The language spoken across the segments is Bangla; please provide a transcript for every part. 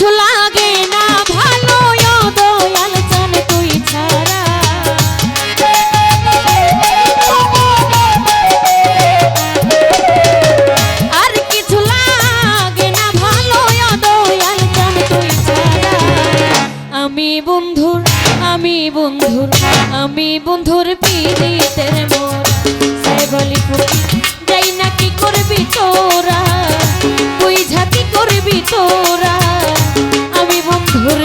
কিছু তুই ছাড়া। আর কিছু লাগে তুই ছাড়া। আমি বন্ধুর আমি বন্ধুর আমি বন্ধুর পিড়িতের মোরা। সে বলি যাই করবি তোরা? তুই ঝাঁক করবি তোরা। আমি বন্ধুর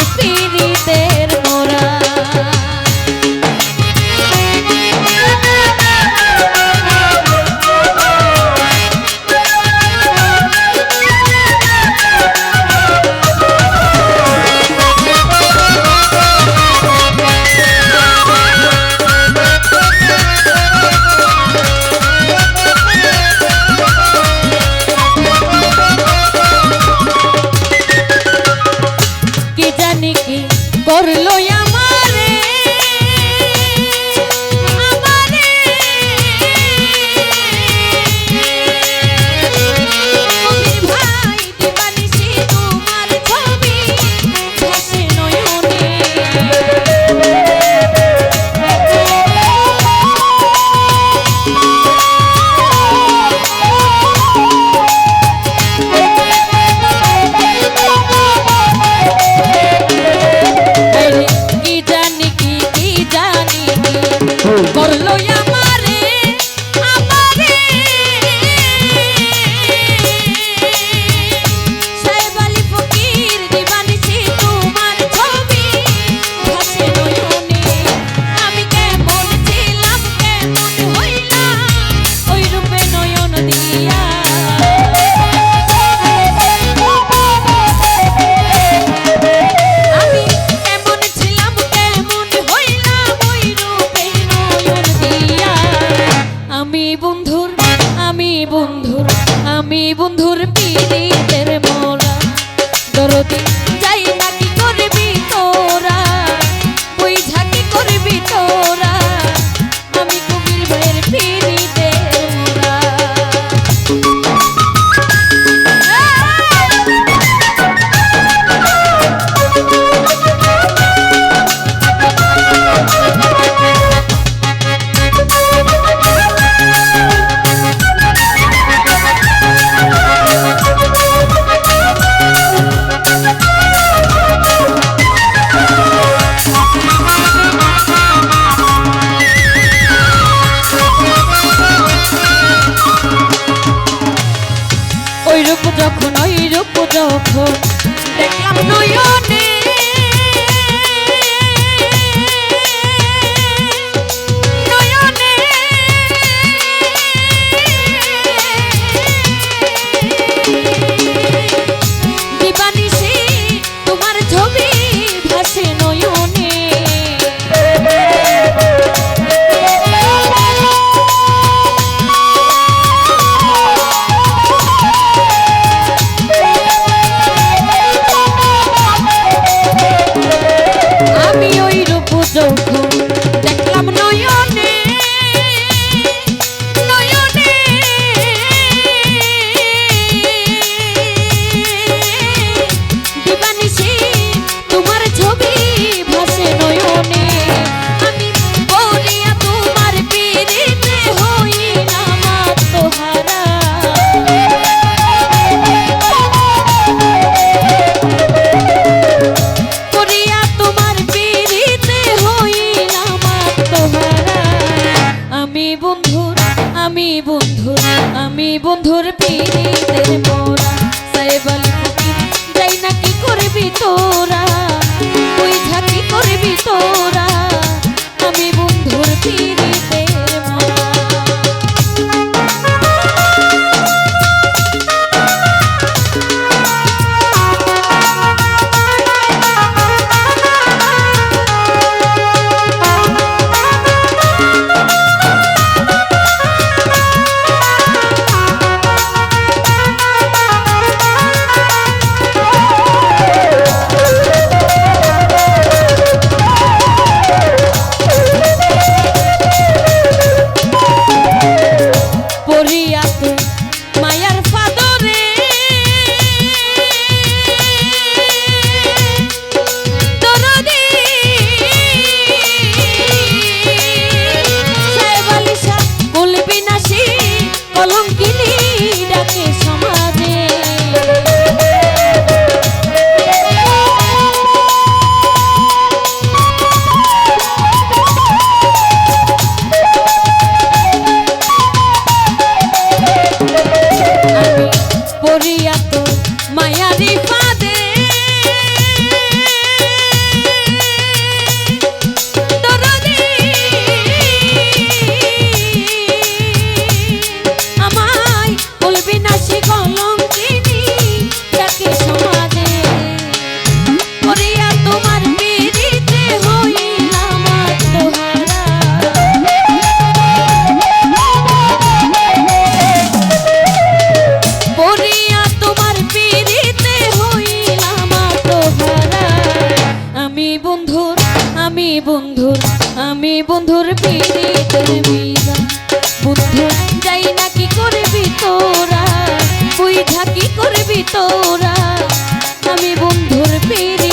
বন্ধু, আমি বন্ধুর পিড়িতে মোরা। সাইবাল যাই না কি করবি তোরা? তুই ঝাঁকি করবি তোরা? রাতে বন্ধুর, আমি বন্ধুর পিড়িতে বিনা যাই না কি করবি তোরা? বুঝা কি করবি তোরা? আমি বন্ধুর পিড়ি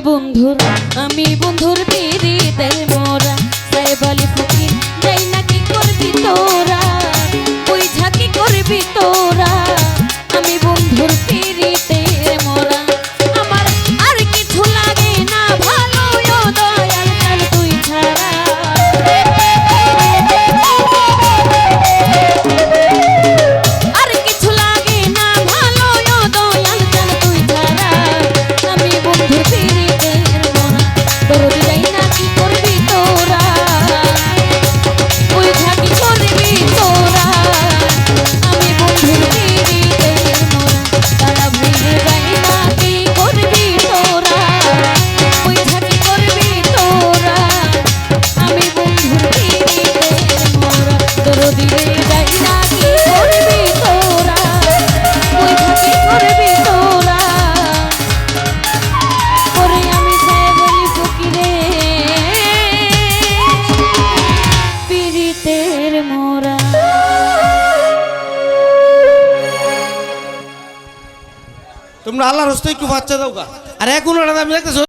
বন্ধুর, আমি বন্ধুর পিড়িতে মোরা। সাহেব বলি ফুকি যাই নাকি করবি তোরা? ওই ঝাঁকি করবি তোরা? পাখিদের মোরা। তোমরা আল্লাহর হস্তে একটু বাচ্চা দাও গা। আর এখন আমি দেখতেছো